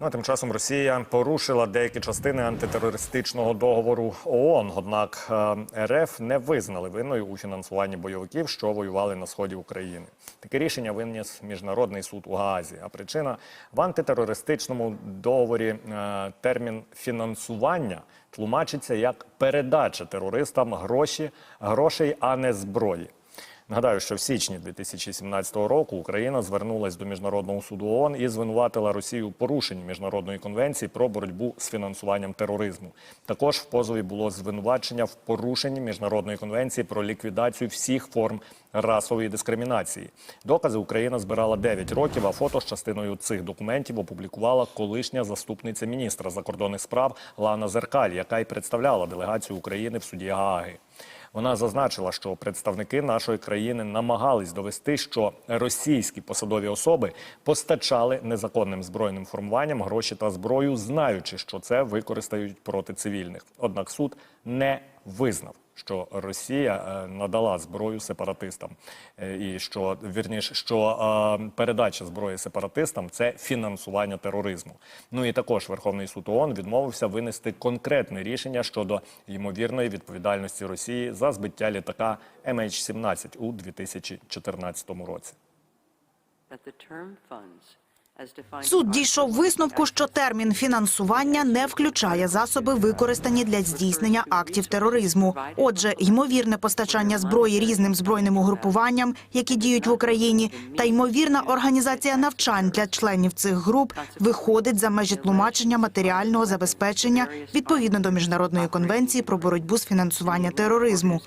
Ну, а тим часом Росія порушила деякі частини антитерористичного договору ООН. Однак е, РФ не визнали винною у фінансуванні бойовиків, що воювали на сході України. Таке рішення виніс міжнародний суд у Гаазі. А причина в антитерористичному договорі е, термін фінансування тлумачиться як передача терористам гроші, грошей, а не зброї. Нагадаю, що в січні 2017 року Україна звернулась до міжнародного суду ООН і звинуватила Росію у порушенні міжнародної конвенції про боротьбу з фінансуванням тероризму. Також в позові було звинувачення в порушенні міжнародної конвенції про ліквідацію всіх форм расової дискримінації. Докази Україна збирала 9 років, а фото з частиною цих документів опублікувала колишня заступниця міністра закордонних справ Лана Зеркаль, яка й представляла делегацію України в суді Гааги. Вона зазначила, що представники нашої країни намагались довести, що російські посадові особи постачали незаконним збройним формуванням гроші та зброю, знаючи, що це використають проти цивільних. Однак суд не визнав, що Росія е, надала зброю сепаратистам, Е, і що вірніше, що е, передача зброї сепаратистам це фінансування тероризму. Ну і також Верховний суд ООН відмовився винести конкретне рішення щодо ймовірної відповідальності Росії за збиття літака MH17 у 2014 році. Суд дійшов висновку, що термін фінансування не включає засоби, використані для здійснення актів тероризму. Отже, ймовірне постачання зброї різним збройним угрупуванням, які діють в Україні, та ймовірна організація навчань для членів цих груп виходить за межі тлумачення матеріального забезпечення відповідно до міжнародної конвенції про боротьбу з фінансуванням тероризму.